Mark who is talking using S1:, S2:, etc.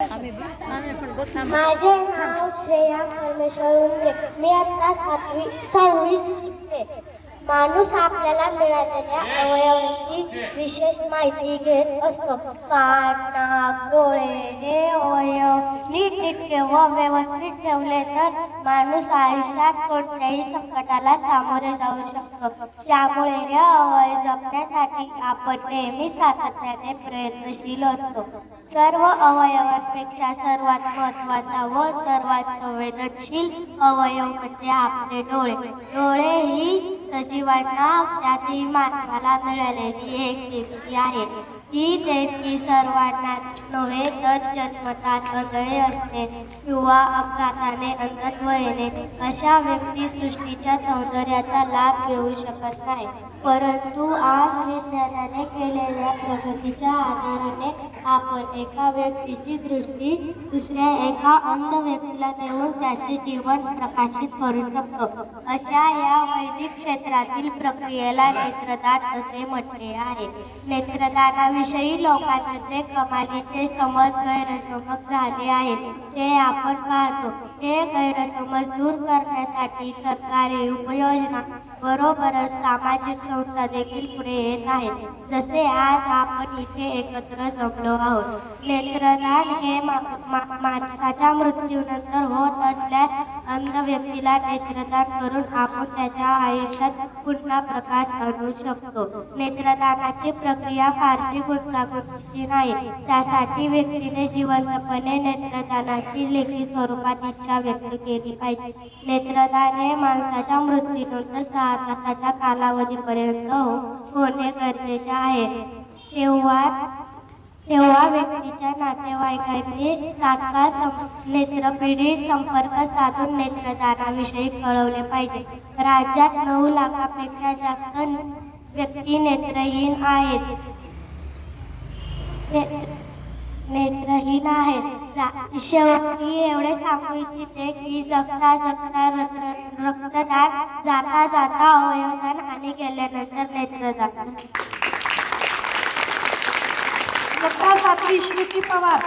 S1: माझे नाव श्रेया परमेश्वर उंद्रे. मी आता सातवी सहावी शिकते. माणूस आपल्याला मिळालेल्या अवयवांची विशेष माहिती घेत असतो. कान नाक डोळे हे अवयव नीटनेटके व व्यवस्थित ठेवले तर माणूस आयुष्यात कोणत्याही संकटाला सामोरे जाऊ शकतो. त्यामुळे हे अवयव जपण्यासाठी आपण नेहमी सातत्याने प्रयत्नशील असतो. सर्व अवयवांपेक्षा सर्वात महत्त्वाचा व सर्वात संवेदनशील अवयव म्हणजे आपले डोळे. डोळे ही सजीवांना त्यातील मानवाला मिळालेली एक देणगी आहे. ती देणगी सर्वांना नव्हे तर जन्मतात अंधळे असणे किंवा अपघाताने अंधत्व येणे अशा व्यक्ती सृष्टीच्या सौंदर्याचा लाभ घेऊ शकत नाही. परंतु आज विज्ञानाने केलेल्या प्रगतीच्या आधाराने आपण एका व्यक्तीची दृष्टी दुसऱ्या एका अंध व्यक्तीला देऊन त्याचे जीवन प्रकाशित करू शकतो. अशा या वैदिक नेत्रातील प्रक्रियेला नेत्रदान असे म्हटले आहे. नेत्रदानाविषयी लोकांमध्ये कमालीचे समज गैरसमज झाले आहेत. ते आपण पाहतो. हे गैरसमज दूर करण्यासाठी सरकारी उपयोजना बरोबरच सामाजिक संस्था देखील पुढे येत आहेत. जसे आज आपण इथे एकत्र जमलो आहोत. नेत्रदान हे माणसाच्या मृत्यूनंतर होत असल्यास अंध व्यक्तीला नेत्रदान करून आपण त्याच्या आयुष्यात पुन्हा प्रकाश आणू शकतो? नेत्रदानाची प्रक्रिया फारशी गुंतागुंतीची नाही. त्यासाठी व्यक्तीने जिवंतपणे नेत्रदानाची लेखी स्वरूपात इच्छा व्यक्त केली पाहिजे. नेत्रदान हे माणसाच्या मृत्यूनंतर सहा तासाच्या कालावधीपर्यंत होणे गरजेचे आहे. तेव्हा तेव्हा व्यक्तीच्या नातेवाईकांनी तात्काळ सं- नेत्रपीडित संपर्क साधून नेत्रदानाविषयी कळवले पाहिजे. राज्यात नऊ लाखापेक्षा जास्त व्यक्ती नेत्रहीन आहेत. ने- नेत्रहीन आहेत. शेवटी एवढे सांगू इच्छिते की जगता जगता रक्त- रक्तदान जाता जाता अवयवदान आणि गेल्यानंतर नेत्रदान.
S2: Вот раз отличник и повар.